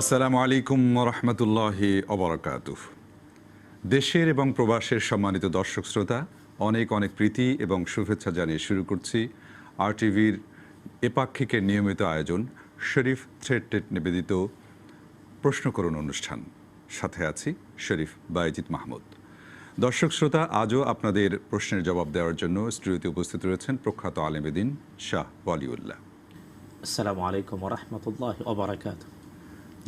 আসসালামু আলাইকুম রহমতুল্লাহি অবরাকাত দেশের এবং প্রবাসের সম্মানিত দর্শক শ্রোতা, অনেক অনেক প্রীতি এবং শুভেচ্ছা জানিয়ে শুরু করছি আর টিভির এপাক্ষিকের নিয়মিত আয়োজন, শরীফ থ্রেড নিবেদিত প্রশ্ন করুন অনুষ্ঠান। সাথে আছি শরীফ বাইজিৎ মাহমুদ। দর্শক শ্রোতা, আজও আপনাদের প্রশ্নের জবাব দেওয়ার জন্য স্টুডিওতে উপস্থিত রয়েছেন প্রখ্যাত আলেমেদিন শাহ ওয়ালিউল্লাহ। আসসালামু আলাইকুম রহমতুল্লাহ ওবরাকাত জি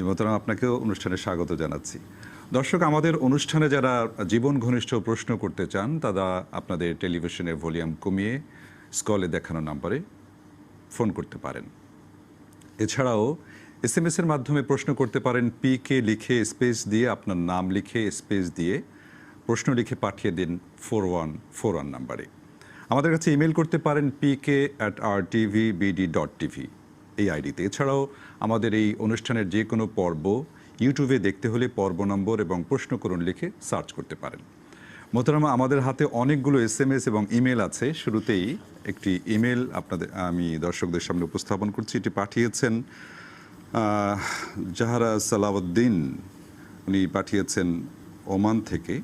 মোহতারাম আপনাকেও অনুষ্ঠানে স্বাগত জানাচ্ছি। দর্শক, আমাদের অনুষ্ঠানে যারা জীবন ঘনিষ্ঠ প্রশ্ন করতে চান, তারা আপনাদের টেলিভিশনের ভলিউম কমিয়ে স্কলে দেখানো নাম্বারে ফোন করতে পারেন। এছাড়াও এস এম এর মাধ্যমে প্রশ্ন করতে পারেন পি কে লিখে স্পেস দিয়ে, আপনার নাম লিখে স্পেস দিয়ে প্রশ্ন লিখে পাঠিয়ে দিন ফোর ওয়ান ফোর ওয়ান নাম্বারে। আমাদের কাছে ইমেল করতে পারেন P K at R TV BD dot TV এই আইডিতে এছাড়াও আমাদের এই অনুষ্ঠানের যে কোনো পর্ব ইউটিউবে দেখতে হলে পর্ব নম্বর এবং প্রশ্ন করুন লিখে সার্চ করতে পারেন। মোহতারামা, আমাদের হাতে অনেকগুলো এস এম এস এবং ইমেল আছে। শুরুতেই একটি ইমেল আপনাদের, আমি দর্শকদের সামনে উপস্থাপন করছি। এটি পাঠিয়েছেন জাহারা সালাউদ্দিন। উনি পাঠিয়েছেন ওমান থেকে।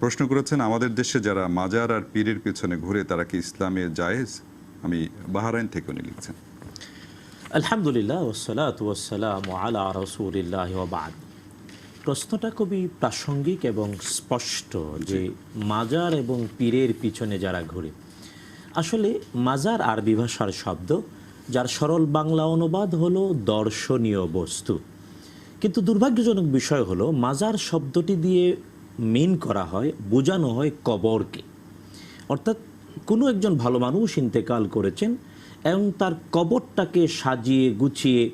প্রশ্ন করেছেন, আমাদের দেশে যারা মাজার আর পীরের পেছনে ঘুরে তারা কি ইসলামে জায়েজ? আমি বাহারাইন থেকে উনি লিখছেন। আলহামদুলিল্লাহ ওসালাত ওসালাম আলা রসুলিল্লাহ ওবাদ প্রশ্নটা খুবই প্রাসঙ্গিক এবং স্পষ্ট যে মাজার এবং পীরের পিছনে যারা ঘুরে আসলে মাজার আরবি ভাষার শব্দ যার সরল বাংলা অনুবাদ হলো দর্শনীয় বস্তু। কিন্তু দুর্ভাগ্যজনক বিষয় হলো মাজার শব্দটি দিয়ে মিন করা হয় বোঝানো হয় কবরকে। অর্থাৎ কোনো একজন ভালো মানুষ ইন্তেকাল করেছেন এবং তার কবরটাকে সাজিয়ে গুছিয়ে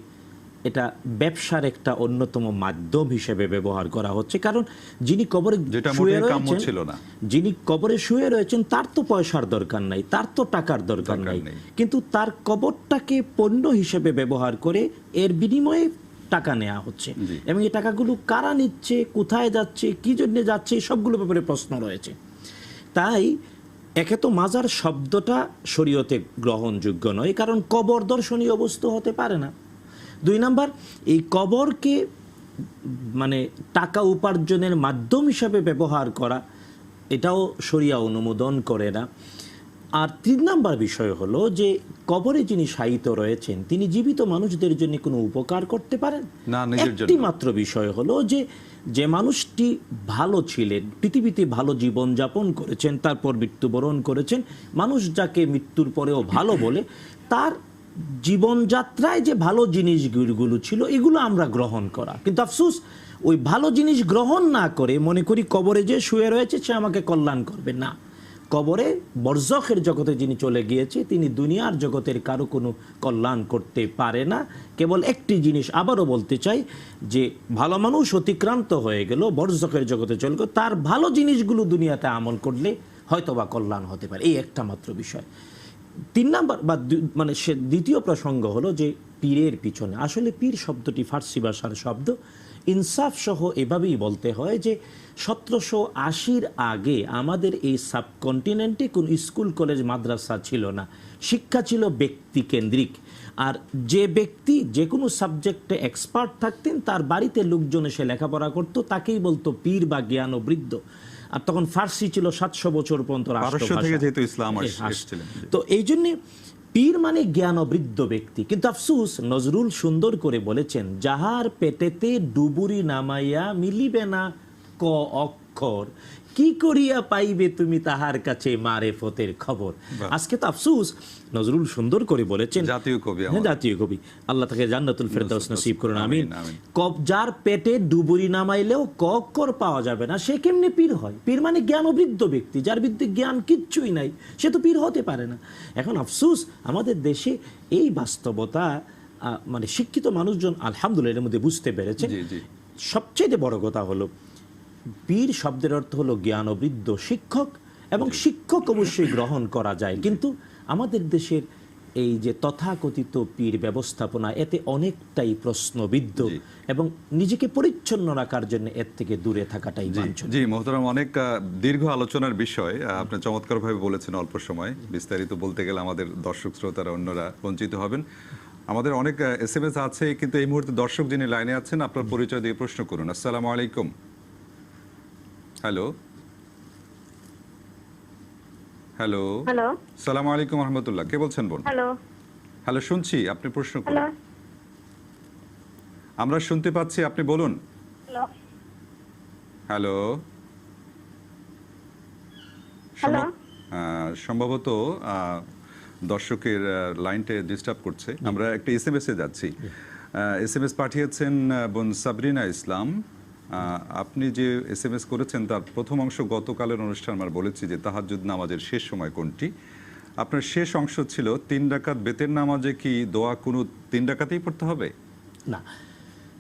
এটা ব্যবসার একটা অন্যতম মাধ্যম হিসেবে ব্যবহার করা হচ্ছে। কারণ যিনি কবরে শুয়ে রয়েছেন যিনি কবরে শুয়ে রয়েছেন তার তো পয়সার দরকার নাই তার তো টাকার দরকার নাই। কিন্তু তার কবরটাকে পণ্য হিসেবে ব্যবহার করে এর বিনিময়ে টাকা নেওয়া হচ্ছে। এবং এই টাকাগুলো কারা নিচ্ছে কোথায় যাচ্ছে কি জন্য যাচ্ছে সবগুলো ব্যাপারে প্রশ্ন রয়েছে। তাই একে তো মাজার শব্দটা শরীয়তে গ্রহণযোগ্য নয় কারণ কবর দর্শনীয় বস্তু হতে পারে না। দুই নাম্বার এই কবরকে মানে টাকা উপার্জনের মাধ্যম হিসাবে ব্যবহার করা এটাও শরিয়া অনুমোদন করে না। আর তিন নাম্বার বিষয় হলো যে কবরে যিনি শায়িত রয়েছেন তিনি জীবিত মানুষদের জন্য কোনো উপকার করতে পারেন? না, একটি মাত্র বিষয় হলো যে যে মানুষটি ভালো ছিলেন, পৃথিবীতে ভালো জীবনযাপন করেছেন, তারপর মৃত্যুবরণ করেছেন, মানুষ যাকে মৃত্যুর পরেও ভালো বলে, তার জীবনযাত্রায় যে ভালো জিনিসগুলো ছিল, এগুলো আমরা গ্রহণ করা। কিন্তু আফসুস, ওই ভালো জিনিস গ্রহণ না করে, মনে করি কবরে যে শুয়ে রয়েছে, সে আমাকে কল্যাণ করবে না। কবরে বর্জখের জগতে যিনি চলে গিয়েছে, তিনি দুনিয়ার জগতের কারও কোনো কল্যাণ করতে পারে না। কেবল একটি জিনিস আবারও বলতে চাই যে, ভালো মানুষ অতিক্রান্ত হয়ে গেল, বর্জখের জগতে চলে গেল, তার ভালো জিনিসগুলো দুনিয়াতে আমল করলে হয়তো বা কল্যাণ হতে পারে। এই একটা মাত্র বিষয়। তিন নাম্বার বা মানে সে দ্বিতীয় প্রসঙ্গ হলো যে, পীরের পিছনে। আসলে পীর শব্দটি ফার্সি ভাষার শব্দ। ইনসাফ সহ এভাবেই বলতে হয় যে সতেরোশো আশির আগে আমাদের এই সাবকন্টিনেন্টে কোনো স্কুল কলেজ মাদ্রাসা ছিল না। শিক্ষা ছিল ব্যক্তি কেন্দ্রিক আর যে ব্যক্তি যে কোনো সাবজেক্টে এক্সপার্ট থাকতেন তার বাড়িতে লোকজন এসে লেখাপড়া করতো তাকেই বলতো পীর বা জ্ঞান ও বৃদ্ধ। আর তখন ফার্সি ছিল সাতশো বছর পর্যন্ত থেকে যেহেতু ইসলাম। তো এই জন্যে পীর মানে জ্ঞান বৃদ্ধ ব্যক্তি। কিন্তু আফসুস, নজরুল সুন্দর করে বলেছেন, যাহার পেটেতে ডুবুরি নামাইয়া মিলিবে না, ক অক্ষর। কি করিয়া পাইবে তুমি তাহার কাছে মারে ফতের খবর? আজকে তো আফসুস নজরুল সুন্দর করে বলেছেন। জাতীয় কবি হ্যাঁ জাতীয় কবি। আল্লাহ তাকে জান্নাতুল ফেরদাউস নসিব করুন আমিন। কব যার পেটে ডুবুরি নামাইলেও ক অক্ষর পাওয়া যাবে না। সে কেমনে পীর হয়? পীর মানে জ্ঞান বৃদ্ধ ব্যক্তি যার বিদ্যে জ্ঞান কিচ্ছুই নাই। সে তো পীর হতে পারে না। এখন আফসুস আমাদের দেশে এই বাস্তবতা মানে শিক্ষিত মানুষজন আলহামদুলিল্লাহ এর মধ্যে বুঝতে পেরেছে। সবচেয়ে বড় কথা হলো পীর শব্দের অর্থ হলো জ্ঞান বৃদ্ধ শিক্ষক এবং শিক্ষক অবশ্যই গ্রহণ করা যায়। কিন্তু আমাদের দেশের এই যে তথাকথিত পীর ব্যবস্থাপনা এতে অনেকটাই প্রশ্নবিদ্ধ এবং নিজেকে পরিচ্ছন্ন রাখার জন্য এর থেকে দূরে থাকাটাই জি মোহতারাম অনেক দীর্ঘ আলোচনার বিষয়। আপনি চমৎকারভাবে বলেছেন অল্প সময়। বিস্তারিত বলতে গেলে আমাদের দর্শক শ্রোতারা অন্যরা বঞ্চিত হবেন। আমাদের অনেক এস এম এস আছে কিন্তু এই মুহূর্তে দর্শক যিনি লাইনে আছেন আপনার পরিচয় দিয়ে প্রশ্ন করুন। আসসালামু আলাইকুম। হ্যালো হ্যালো হ্যালো সালাম আলাইকুম রহমতুল্লাহ কে বলছেন বোন হ্যালো হ্যালো শুনছি আপনি প্রশ্ন করুন। আমরা শুনতে পাচ্ছি আপনি বলুন। হ্যালো হ্যালো সম্ভবত আহ, দর্শকের লাইনটা ডিস্টার্ব করছে। আমরা একটা এস এম এস এ যাচ্ছি। এস এম এস পাঠিয়েছেন বোন সাবরিনা ইসলাম। আপনি যে এস এম এস করেছেন তার প্রথম অংশ গতকালের অনুষ্ঠান আমার বলেছি যে তাহাজ্জুদ নামাজের শেষ সময় কোনটি? আপনার শেষ অংশ ছিল তিন ডাকাত বেতের নামাজে কি দোয়া কোনো তিন ডাকাতেই পড়তে হবে? না।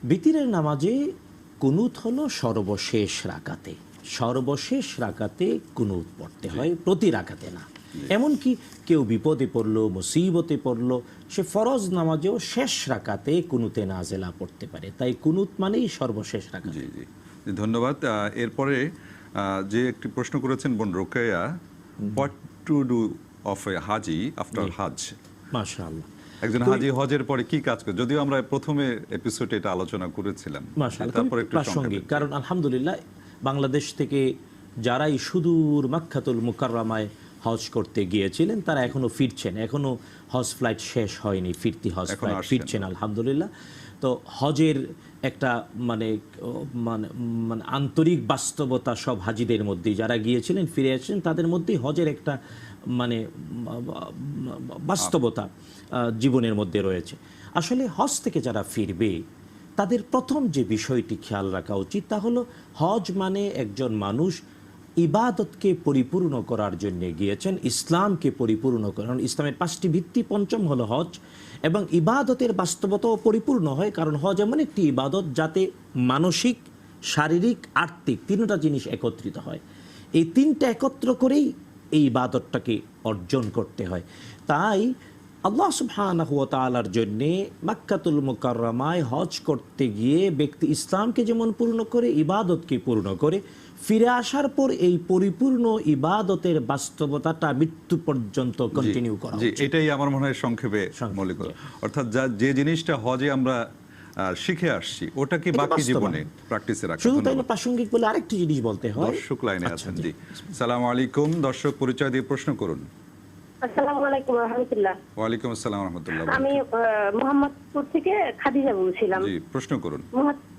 বিতিরের নামাজে কুনুত হলো সর্বশেষ রাকাতে। সর্বশেষ রাকাতে কুনুত পড়তে হয় প্রতি রাকাতে না। এমনকি কেউ বিপদে পড়ল মুসিবতে পড়ল সে ফরজ নামাজেও শেষ রাকাতে কুনুতে নাজেলা পড়তে পারে। তাই কুনুত মানেই সর্বশেষ রাকাত। জি জি ধন্যবাদ। এরপরে যে একটি প্রশ্ন করেছেন বোন Rokeya what to do of a haji after hajj? মাশাআল্লাহ। একজন হাজি হজের পরে কি কাজ করে? যদিও আমরা প্রথমে এপিসোডে এটা আলোচনা করেছিলাম। তারপর একটু প্রাসঙ্গিক কারণ আলহামদুলিল্লাহ বাংলাদেশ থেকে যারাই সুদূর মাক্কাতুল মুকাররামায় হজ করতে গিয়েছিলেন তারা এখনও ফিরছেন এখনও হজ ফ্লাইট শেষ হয়নি ফিরতি হজ ফ্লাইট ফিরছেন আলহামদুলিল্লাহ। তো হজের একটা মানে মানে মানে আন্তরিক বাস্তবতা সব হাজিদের মধ্যে যারা গিয়েছিলেন ফিরে আসছেন তাদের মধ্যেই হজের একটা মানে বাস্তবতা জীবনের মধ্যে রয়েছে। আসলে হজ থেকে যারা ফিরবে তাদের প্রথম যে বিষয়টি খেয়াল রাখা উচিত তা হলো হজ মানে একজন মানুষ ইবাদতকে পরিপূর্ণ করার জন্য গিয়েছেন, ইসলামকে পরিপূর্ণ কারণ ইসলামের পাঁচটি ভিত্তি, পঞ্চম হলো হজ এবং ইবাদতের বাস্তবতাও পরিপূর্ণ হয়, কারণ হজ এমন একটি ইবাদত যাতে মানসিক, শারীরিক, আর্থিক তিনটা জিনিস একত্রিত হয়। এই তিনটা একত্র করেই এই ইবাদতটাকে অর্জন করতে হয়। তাই আল্লাহ তাআলার জন্য মাক্কাতুল মুকাররমায় হজ করতে গিয়ে ব্যক্তি ইসলামকে যেমন পূর্ণ করে, ইবাদতকে পূর্ণ করে ফিরে আসার পর এই পরিপূর্ণ ইবাদতের বাস্তবতাটা মৃত্যু পর্যন্ত কন্টিনিউ করা এটাই আমার মনে হয় সংক্ষেপে মৌলিক অর্থাৎ যা যে জিনিসটা হজে আমরা শিখে আসছি ওটা কি বাকি জীবনে প্র্যাকটিসে রাখা? শুধু তাই না প্রাসঙ্গিক বলে আরেকটি জিনিস বলতে হয়। দর্শক লাইনে আচ্ছা, আছেন জি। জি। সালাম আলাইকুম দর্শক পরিচয় দিয়ে প্রশ্ন করুন। আসসালামু আলাইকুম রহমতুল্লাহ। ওয়ালাইকুম আসসালাম রহমতুল্লাহ আমি মোহাম্মদপুর থেকে খাদিজা বলছিলাম। জি প্রশ্ন করুন।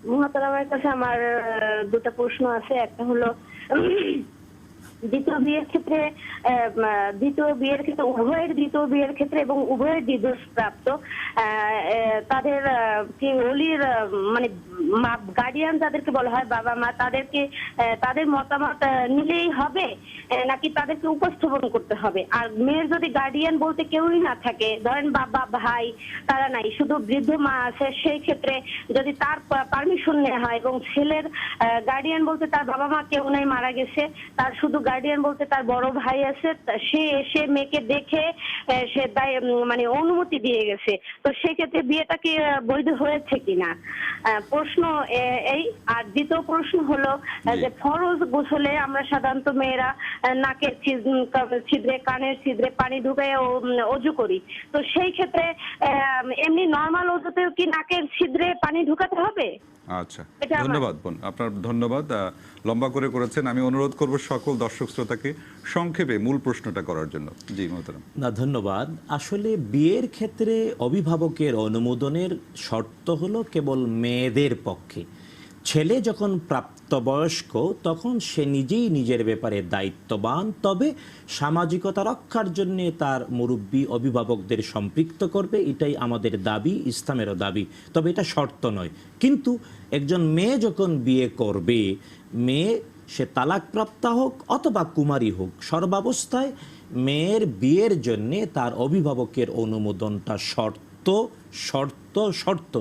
মহাতারামের কাছে আমার দুটো প্রশ্ন আছে। একটা হলো দ্বিতীয় বিয়ের ক্ষেত্রে দ্বিতীয় বিয়ের ক্ষেত্রে, উভয়ের দ্বিতীয় বিয়ের ক্ষেত্রে এবং উভয়ের ডিভোর্স প্রাপ্ত তাদের কি অলির মানে গার্ডিয়ান যাদেরকে বলা হয়, বাবা, মা, তাদেরকে তাদের মতামত নিলেই হবে নাকি তাদেরকে উপস্থাপন করতে হবে? আর মেয়ের যদি গার্ডিয়ান বলতে কেউই না থাকে, ধরেন বাবা, ভাই, তারা নাই, শুধু বৃদ্ধ মা আছে, সেই ক্ষেত্রে যদি তার পারমিশন নেওয়া হয় এবং ছেলের গার্ডিয়ান বলতে তার বাবা মা কেউ নাই, মারা গেছে, তার শুধু গার্ডিয়ান বলতে তার বড় ভাই আছে তা সে এসে মেয়েকে দেখে সে মানে অনুমতি দিয়ে গেছে। তো সেক্ষেত্রে বিয়েটা কি বৈধ হয়েছে কিনা? প্রশ্ন এই। আর দ্বিতীয় প্রশ্ন হলো যে ফরজ গোসলে আমরা সাধারণত মেয়েরা নাকের ছিদ্রে কানের ছিদ্রে পানি ঢুকে অজু করি। তো সেই ক্ষেত্রে এমনি নর্মাল অজুতেও কি নাকের ছিদ্রে পানি ঢুকাতে হবে? আচ্ছা ধন্যবাদ বোন আপনার ধন্যবাদ লম্বা করে করেছেন। আমি অনুরোধ করব সকল দর্শক শ্রোতাকে সংক্ষেপে মূল প্রশ্নটা করার জন্য। জি মোহতারাম। না ধন্যবাদ। আসলে বিয়ের ক্ষেত্রে অভিভাবকের অনুমোদনের শর্ত হলো কেবল মেয়েদের পক্ষে। ছেলে যখন প্রাপ্তবয়স্ক, তখন সে নিজেই নিজের ব্যাপারে দায়িত্ববান। তবে সামাজিকতা রক্ষার জন্য তার মুরব্বী অভিভাবকদের সম্পৃক্ত করবে, এটাই আমাদের দাবি, ইসলামেরও দাবি। তবে এটা শর্ত নয়। কিন্তু একজন মেয়ে যখন বিয়ে করবে, মেয়ে সে তালাকপ্রাপ্তা হোক অথবা কুমারী হোক, সর্বাবস্থায় মেয়ের বিয়ের জন্যে তার অভিভাবকের অনুমোদনটা শর্ত শর্ত শর্ত।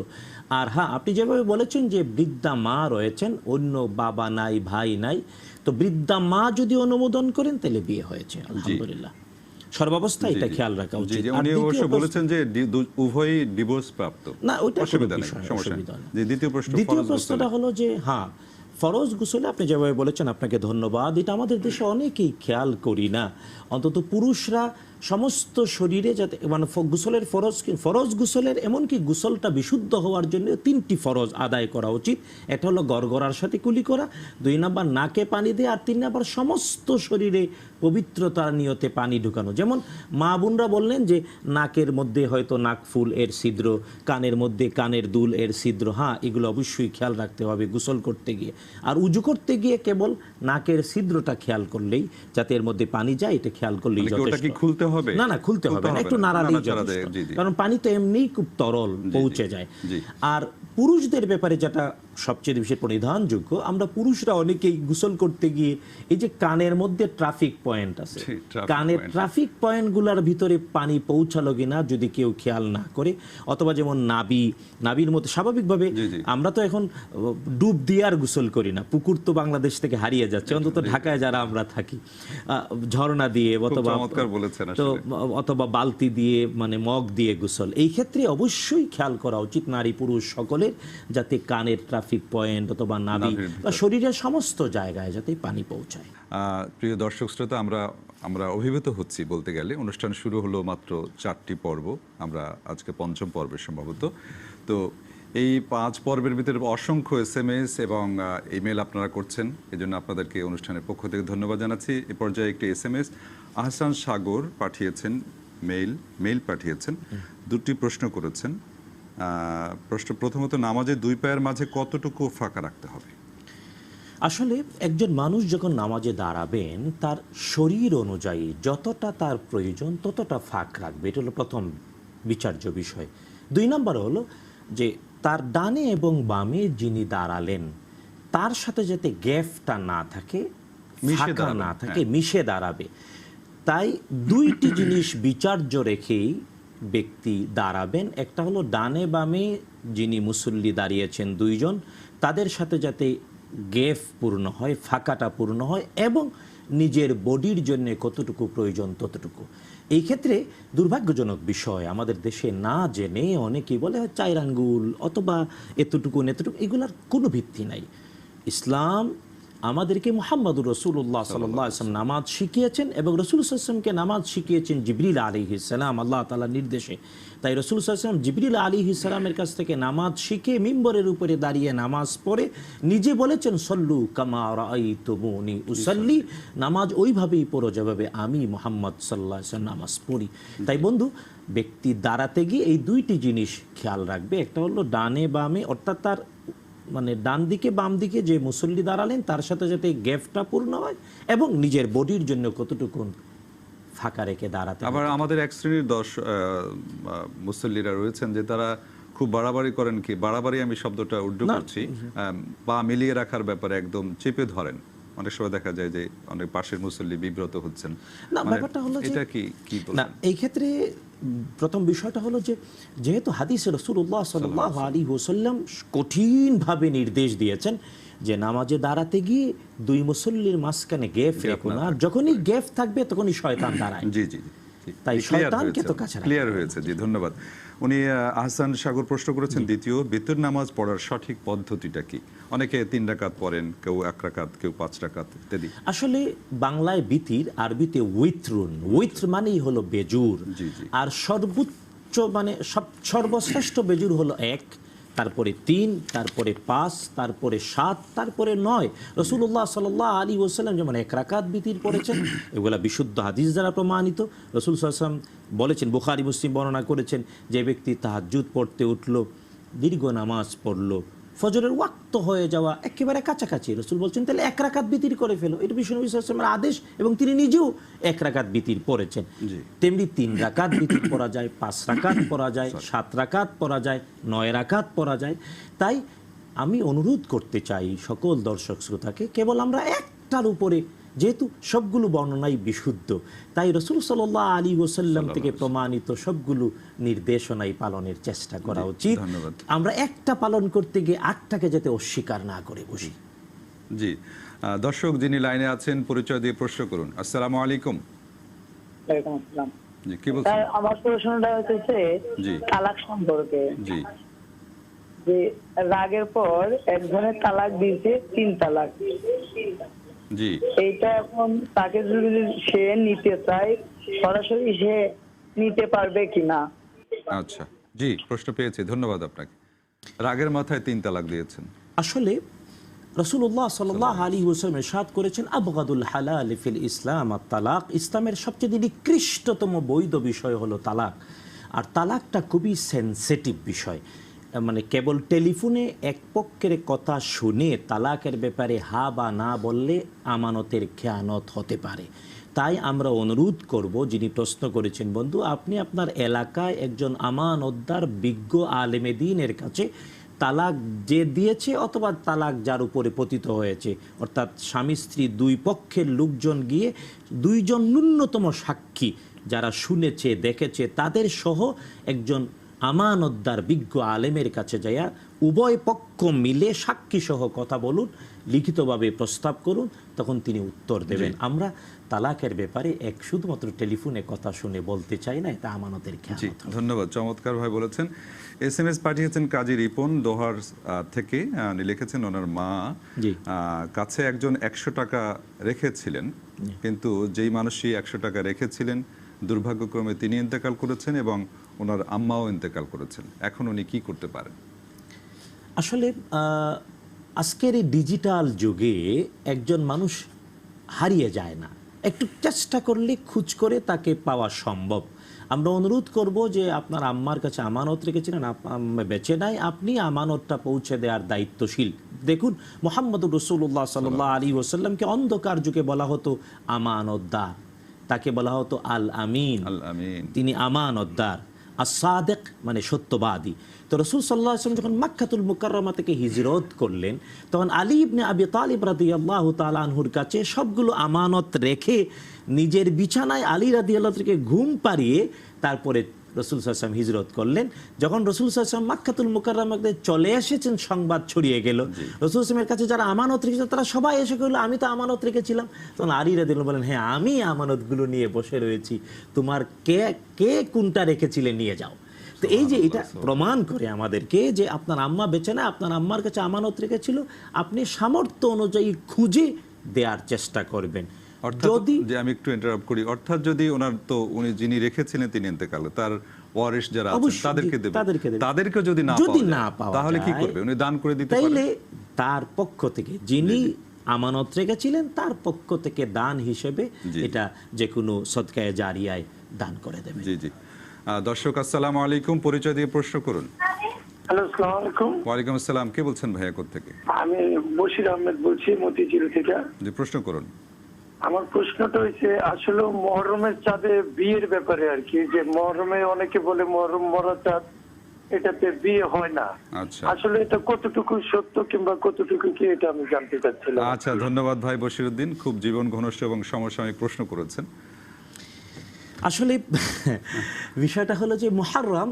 আর হ্যাঁ আপনি যেভাবে বলেছেন যে বৃদ্ধা মা রয়েছেন অন্য বাবা নাই ভাই নাই তো বৃদ্ধা মা যদি অনুমোদন করেন তাহলে বিয়ে হয়েছে আলহামদুলিল্লাহ। সর্বাবস্থায় এটা। খেয়াল রাখা উচিত। উনি অবশ্য বলেছেন যে উভয়ই ডিভোর্স প্রাপ্ত না ওইটা অসুবিধা নেই সমস্যা। যে দ্বিতীয় প্রশ্ন দ্বিতীয় প্রশ্নটা হলো যে হ্যাঁ ফরজ গোসলে আপনি যেভাবে বলেছেন আপনাকে ধন্যবাদ। এটা আমাদের দেশে অনেকেই খেয়াল করি না। অন্তত পুরুষরা সমস্ত শরীরে যাতে মানে গোসলের ফরজ ফরজ গোসলের এমনকি গুসলটা বিশুদ্ধ হওয়ার জন্য তিনটি ফরজ আদায় করা উচিত। একটা হলো গড়গড়ার সাথে কুলি করা, দুই নাম্বার নাকে পানি দেওয়া আর তিন নাম্বার সমস্ত শরীরে পবিত্রতার নিয়তে পানি ঢুকানো। যেমন মা বোনরা বললেন যে, নাকের মধ্যে হয়তো নাকফুল এর ছিদ্র, কানের মধ্যে কানের দুল এর ছিদ্র। হ্যাঁ এগুলো অবশ্যই খেয়াল রাখতে হবে গোসল করতে গিয়ে। আর উজু করতে গিয়ে কেবল নাকের ছিদ্রটা খেয়াল করলেই যাতে এর মধ্যে পানি যায় এটা খেয়াল করলেই মানে যথেষ্ট। কি খুলতে হবে? না না খুলতে হবে না একটু। নাড়ালেই যথেষ্ট। কারণ পানি তো এমনিই খুব তরল পৌঁছে যায়। আর পুরুষদের ব্যাপারে যেটা সবচেয়ে বেশি পরিধানযোগ্য আমরা পুরুষরা অনেকেই গোসল করতে গিয়ে এই যে কানের মধ্যে ট্রাফিক পয়েন্ট আছে কানের ট্রাফিক পয়েন্টগুলোর ভিতরে পানি পৌঁছালো কিনা যদি কেউ খেয়াল না করে অথবা যেমন নাবি নাবির মধ্যে স্বাভাবিকভাবে। আমরা তো এখন ডুব দিয়ে আর গোসল করি না পুকুর তো বাংলাদেশ থেকে হারিয়ে যাচ্ছে অন্তত ঢাকায় যারা আমরা থাকি। ঝর্ণা দিয়ে অথবা তো অথবা বালতি দিয়ে মানে মগ দিয়ে গোসল এই ক্ষেত্রে অবশ্যই খেয়াল করা উচিত নারী পুরুষ সকলের যাতে কানের ট্রাফিক পয়েন্ট অথবা নাভি বা শরীরের সমস্ত জায়গায় যাতে পানি পৌঁছায়। প্রিয় দর্শক শ্রোতা আমরা আমরা অভিভূত হচ্ছি বলতে গেলে। অনুষ্ঠান শুরু হলো মাত্র চারটি পর্ব আমরা আজকে পঞ্চম পর্বে সম্ভবত। তো এই পাঁচ পর্বের ভিতরে অসংখ্য এস এম এস এবং ইমেল আপনারা করছেন। এই জন্য আপনাদেরকে অনুষ্ঠানের পক্ষ থেকে ধন্যবাদ জানাচ্ছি। এ পর্যায়ে একটি S M S Ahsan Sagar পাঠিয়েছেন মেইল মেইল পাঠিয়েছেন। দুটি প্রশ্ন করেছেন। প্রশ্ন প্রথমত নামাজে দুই পায়ের মাঝে কতটুকু ফাঁকা রাখতে হবে? আসলে একজন মানুষ যখন নামাজে দাঁড়াবেন তার শরীর অনুযায়ী যতটা তার প্রয়োজন ততটা ফাঁক রাখবে। এটা হলো প্রথম বিচার্য বিষয়। দুই নম্বর হলো যে তার ডানে এবং বামে যিনি দাঁড়ালেন তার সাথে যাতে গ্যাপটা না থাকে ফাঁকা না হ্যাঁ। থাকে মিশে দাঁড়াবে। তাই দুইটি জিনিস বিচার্য রেখেই ব্যক্তি দাঁড়াবেন। একটা হলো ডানে বামে যিনি মুসল্লি দাঁড়িয়েছেন দুইজন, তাদের সাথে যাতে গেফ পূর্ণ হয়, ফাঁকাটা পূর্ণ হয় এবং নিজের বডির জন্য কতটুকু প্রয়োজন ততটুকু। এই ক্ষেত্রে দুর্ভাগ্যজনক বিষয়, আমাদের দেশে না জেনে অনেকেই বলে চার আঙ্গুল অথবা এতটুকু এতটুকু এগুলার কোনো ভিত্তি নাই। ইসলাম আমাদেরকে মোহাম্মদুর রসুল্লাহ সাল্লাম নামাজ শিখিয়েছেন এবং রসুল সাল্লামকে নামাজ শিখিয়েছেন জিবরিল আলী ইসালাম আল্লাহ তালার নির্দেশে। তাই রসুল সাল্লাম জিবরিল আলী ইসালামের কাছ থেকে নামাজ শিখে মিম্বরের উপরে দাঁড়িয়ে নামাজ পড়ে নিজে বলেছেন সল্লু কামা রাই তুমুনি উসল্লি। নামাজ ওইভাবেই পড়ো যেভাবে আমি মোহাম্মদ সাল্লাহ নামাজ পড়ি। তাই বন্ধু ব্যক্তি দাঁড়াতে গিয়ে এই দুইটি জিনিস খেয়াল রাখবে। একটা হলো ডানে বামে অর্থাৎ তার মানে ডান দিকে বাম দিকে যে মুসল্লি দাঁড়ালেন তার সাথে যাতে গ্যাপটা পূর্ণ হয় এবং নিজের বডির জন্য কতটুকু ফাঁকা রেখে দাঁড়াতে আবার আমাদের এক শ্রেণির দশ মুসল্লিরা রয়েছেন যে তারা খুব বাড়াবাড়ি করেন কি? বাড়াবাড়ি আমি শব্দটা উড্ডু করছি। বা পা মিলিয়ে রাখার ব্যাপারে একদম চেপে ধরেন। অনেক সময় দেখা যায় যে অনেক পাশের মুসল্লি বিব্রত হচ্ছেন। না, মানে ব্যাপারটা হলো এটা কি কি না এই ক্ষেত্রে প্রথম বিষয়টা হলো যে যেহেতু হাদিস রসুল্লাহ সাল্লাহ আলী কঠিনভাবে নির্দেশ দিয়েছেন যে নামাজে দাঁড়াতে গিয়ে দুই মুসল্লির মাঝখানে গেফ Gap রেখো না যখনই গেফ থাকবে তখনই শয়তান দাঁড়ায়। জি জি। তাই শয়তানকে তো কাছে ক্লিয়ার হয়েছে জি ধন্যবাদ। উনি আহসান সাগর প্রশ্ন করেছেন দ্বিতীয় বেতন নামাজ পড়ার সঠিক পদ্ধতিটা কি? অনেকে তিন রাকাত পড়েন কেউ এক রাকাত কেউ পাঁচ রাকাত ইত্যাদি। আসলে বাংলায় বিতির আরবিতে উইথরুন। উইথ্র মানেই হলো বেজুর। আর সর্বোচ্চ মানে সব- সর্বশ্রেষ্ঠ বেজুর হলো এক। তারপরে তিন, তারপরে পাঁচ, তারপরে সাত, তারপরে নয়। রসুল্লাহ সাল্লাহ আলী ওসাল্লাম যেমন এক রাকাত বিতির পড়েছেন, এগুলা বিশুদ্ধ হাদিস দ্বারা প্রমাণিত। রসুল সাল্লাম বলেছেন, বুখারি, মুসলিম বর্ণনা করেছেন, যে ব্যক্তি তাহাজুদ পড়তে উঠল, দীর্ঘ নামাজ পড়ল ফজরের ওয়াক্ত হয়ে যাওয়া একেবারে কাছাকাছি। রসুল বলছেন তাহলে এক রাকাত বিতির করে ফেলো। এটা বিষ্ণু বিশ্বাসের আদেশ এবং তিনি নিজেও এক রাকাত বিতির পড়েছেন। তেমনি তিন রাকাত বিতির পড়া যায় পাঁচ রাকাত পড়া যায় সাত রাকাত পড়া যায় নয় রাকাত পড়া যায়। তাই আমি অনুরোধ করতে চাই সকল দর্শক শ্রোতাকে কেবল আমরা একটার উপরে যেহেতু সবগুলো বর্ণনাই বিশুদ্ধ তাই রসুল সাল্লাহ আলী ওসাল্লাম থেকে প্রমাণিত সবগুলো নির্দেশনাই পালনের চেষ্টা করা উচিত। আমরা একটা পালন করতে গিয়ে আটটাকে যাতে অস্বীকার না করে বসি। জি দর্শক যিনি লাইনে আছেন পরিচয় দিয়ে প্রশ্ন করুন। আসসালামু আলাইকুম। জি কি বলছেন? আমার প্রশ্নটা হচ্ছে জি। তালাক সম্পর্কে। জি। যে রাগের পর একজনের তালাক দিয়েছে তিন তালাক। জি। এইটা এখন তাকে যদি সে নিতে চায় সরাসরি সে নিতে পারবে কিনা? আচ্ছা। জি প্রশ্ন পেয়েছি। ধন্যবাদ আপনাকে। রাগের মাথায় তিন তালাক দিয়েছেন। আসলে রসুল্লাহ সাল্লাহ আলী হোসেন এরশাদ করেছেন আবগাদুল হালাল ফিল ইসলাম আর তালাক। ইসলামের সবচেয়ে নিকৃষ্টতম বৈধ বিষয় হলো তালাক। আর তালাকটা খুবই সেন্সিটিভ বিষয়। মানে কেবল টেলিফোনে এক পক্ষের কথা শুনে তালাকের ব্যাপারে হা বা না বললে আমানতের খেয়ানত হতে পারে। তাই আমরা অনুরোধ করব, যিনি প্রশ্ন করেছেন, বন্ধু, আপনি আপনার এলাকায় একজন আমানতদার বিজ্ঞ আলেমে দিনের কাছে তালাক যে দিয়েছে অথবা তালাক যার উপরে পতিত হয়েছে, অর্থাৎ স্বামী, স্ত্রী দুই পক্ষের লোকজন গিয়ে দুইজন ন্যূনতম সাক্ষী যারা শুনেছে, দেখেছে, তাদের সহ একজন আমানতদার বিজ্ঞ আলেমের কাছে যাইয়া উভয় পক্ষ মিলে সাক্ষী সহ কথা বলুন লিখিতভাবে প্রস্তাব করুন তখন তিনি উত্তর দেবেন। আমরা তালাকের ব্যাপারে এক শুধুমাত্র টেলিফোনে কথা শুনে বলতে চাই না এটা আমানতের খেয়াল ধন্যবাদ। চমৎকার ভাই বলেছেন। এস এম এস পাঠিয়েছেন কাজী রিপন দোহার থেকে। উনি লিখেছেন ওনার মা কাছে একজন একশো টাকা রেখেছিলেন। কিন্তু যেই মানুষই একশো টাকা রেখেছিলেন দুর্ভাগ্যক্রমে তিনি ইন্তেকাল করেছেন এবং ওনার আম্মাও ইন্তেকাল করেছেন। এখন উনি কি করতে পারেন? আসলে আজকের এই ডিজিটাল যুগে একজন মানুষ হারিয়ে যায় না। একটু চেষ্টা করলে খুঁজ করে তাকে পাওয়া সম্ভব। আমরা অনুরোধ করব যে আপনার আম্মার কাছে আমানত রেখেছিলেন আম্মা বেঁচে নাই আপনি আমানতটা পৌঁছে দেওয়ার দায়িত্বশীল। দেখুন মোহাম্মদ রসুল্লাহ সাল্লাহ আলী ওসাল্লামকে অন্ধকার যুগে বলা হতো আমানতদার। তাকে বলা হতো আল আমিন আল আমিন তিনি আমানতদার। আসাদেক মানে সত্যবাদী। তো রসুল সাল্লাহ আসলাম যখন মাক্ষাতুল মুকাররমা থেকে হিজরত করলেন, তখন আলী ইবনে আবি তালিব রাদি আল্লাহ তালহুর কাছে সবগুলো আমানত রেখে নিজের বিছানায় আলী রাদি আল্লাহকে ঘুম পাড়িয়ে তারপরে রসুল সাল্লাম হিজরত করলেন। যখন রসুল সাল্লাম মাক্কাতুল মুকাররমাতে চলে এসেছেন সংবাদ ছড়িয়ে গেল। রসুল আসলামের কাছে যারা আমানত রেখেছিল তারা সবাই এসে করল আমি তো আমানত রেখেছিলাম। তখন আরিরা আল্লাহ বলেন হ্যাঁ আমি আমানতগুলো নিয়ে বসে রয়েছি। তোমার কে কে কোনটা রেখেছিলে নিয়ে যাও। তো এই যে এটা প্রমাণ করে আমাদেরকে যে আপনার আম্মা বেছে না আপনার আম্মার কাছে আমানত রেখেছিল আপনি সামর্থ্য অনুযায়ী খুঁজে দেওয়ার চেষ্টা করবেন। অর্থাৎ যে আমি একটু ইন্টারাপ্ট করি অর্থাৎ যদি ওনার তো উনি যিনি রেখেছিলেন তিনি ইন্তেকাল তার ওয়ারিশ যারা আছেন তাদেরকে দেবে তাদেরকে দেবে। তাদেরকে যদি না যদি না পাওয়া তাহলে কি করবে? উনি দান করে দিতে তাইলে তার পক্ষ থেকে যিনি আমানত রেখেছিলেন তার পক্ষ থেকে দান হিসেবে এটা যে কোনো সৎকায় জারিয়ায় দান করে দেবে জি জি। দর্শক আসসালামু আলাইকুম। পরিচয় দিয়ে প্রশ্ন করুন। হ্যালো আসসালামু আলাইকুম। ওয়ালাইকুম আসসালাম। কে বলছেন ভাইয়া থেকে আমি বশির আহমেদ বলছি মতিঝিল থেকে। প্রশ্ন করুন। আমার প্রশ্নটা হয়েছে আসলে মহরমের চাঁদে বিয়ের ব্যাপারে আর কি যে মহরমে অনেকে বলে মহরম মরা চাঁদ এটাতে বিয়ে হয় না। আচ্ছা। আসলে এটা কতটুকু সত্য কিংবা কতটুকু কি এটা আমি জানতে চাচ্ছিলাম। আচ্ছা ধন্যবাদ ভাই বশিরউদ্দিন খুব জীবন ঘনিষ্ঠ এবং সমসাময়িক প্রশ্ন করেছেন। আসলে বিষয়টা হলো যে মুহাররম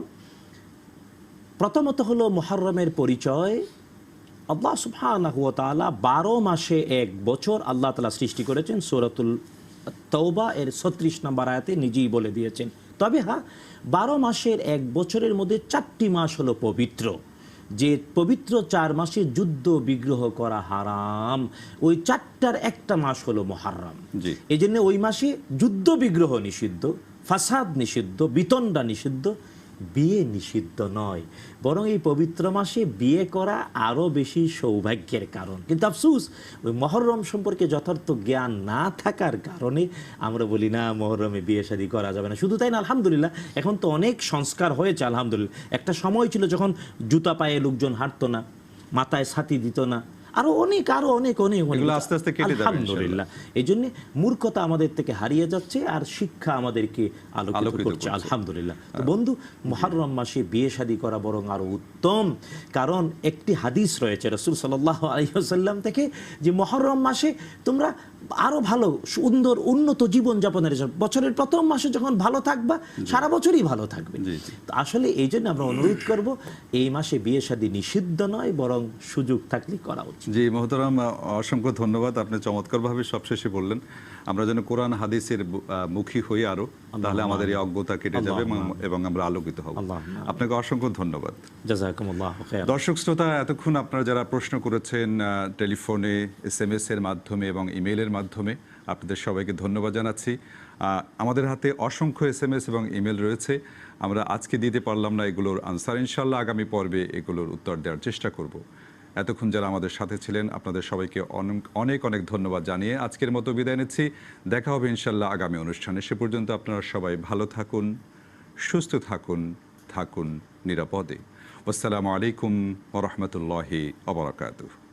প্রথমত হলো মুহাররমের পরিচয় আল্লাহ সুবহানাহু ওয়া বারো মাসে এক বছর আল্লাহ তাআলা সৃষ্টি করেছেন সূরাতুল তৌবা এর ছত্রিশ নম্বর আয়াতে নিজেই বলে দিয়েছেন। তবে হ্যাঁ বারো মাসের এক বছরের মধ্যে চারটি মাস হলো পবিত্র। যে পবিত্র চার মাসে যুদ্ধ বিগ্রহ করা হারাম ওই চারটার একটা মাস হলো মহারাম। এই জন্য ওই মাসে যুদ্ধ বিগ্রহ নিষিদ্ধ ফাসাদ নিষিদ্ধ বিতণ্ডা নিষিদ্ধ বিয়ে নিষিদ্ধ নয়, বরং এই পবিত্র মাসে বিয়ে করা আরও বেশি সৌভাগ্যের কারণ। কিন্তু আফসুস, ওই মহরম সম্পর্কে যথার্থ জ্ঞান না থাকার কারণে আমরা বলি, না, মহরমে বিয়ে শাদী করা যাবে না। শুধু তাই না, আলহামদুলিল্লাহ, এখন তো অনেক সংস্কার হয়েছে, আলহামদুলিল্লাহ। একটা সময় ছিল যখন জুতা পায়ে লোকজন হাঁটতো না, মাথায় ছাতি দিত না আরও অনেক আরও অনেক অনেক আস্তে আস্তে কেটে আলহামদুলিল্লাহ। এই জন্য মূর্খতা আমাদের থেকে হারিয়ে যাচ্ছে আর শিক্ষা আমাদেরকে আলোকিত করছে। আলহামদুলিল্লাহ। তো বন্ধু মহরম মাসে বিয়ে শাদী করা বরং আরও উত্তম। কারণ একটি হাদিস রয়েছে রসুল সাল্লাহ আলহিহাল্লাম থেকে যে মহরম মাসে তোমরা আরও ভালো সুন্দর উন্নত জীবন যাপনের জন্য বছরের প্রথম মাসে যখন ভালো থাকবা সারা বছরই ভালো থাকবে। তো আসলে এই জন্য আমরা অনুরোধ করব এই মাসে বিয়ে শাদী নিষিদ্ধ নয় বরং সুযোগ থাকলে করা উচিত। জি মহতরাম অসংখ্য ধন্যবাদ। আপনি চমৎকারভাবে সবশেষে বললেন। আমরা যেন কোরআন হাদিসের মুখী হই আরও তাহলে আমাদের এই অজ্ঞতা কেটে যাবে এবং- আমরা আলোকিত হব। আপনাকে অসংখ্য ধন্যবাদ। দর্শক শ্রোতা এতক্ষণ আপনারা যারা প্রশ্ন করেছেন টেলিফোনে এস এম এস এর মাধ্যমে এবং ইমেইলের মাধ্যমে আপনাদের সবাইকে ধন্যবাদ জানাচ্ছি। আহ, আমাদের হাতে অসংখ্য এস এম এস এবং ইমেল রয়েছে। আমরা আজকে দিতে পারলাম না এগুলোর আনসার। ইনশাল্লাহ আগামী পর্বে এগুলোর উত্তর দেওয়ার চেষ্টা করব। এতক্ষণ যারা আমাদের সাথে ছিলেন, আপনাদের সবাইকে অনেক- অনেক ধন্যবাদ জানিয়ে আজকের মতো বিদায় নিচ্ছি। দেখা হবে ইনশাল্লাহ আগামী অনুষ্ঠানে। সে পর্যন্ত আপনারা সবাই ভালো থাকুন, সুস্থ থাকুন থাকুন নিরাপদে। আসসালামু আলাইকুম ওরহমতুল্লাহি অবরাকাতুহ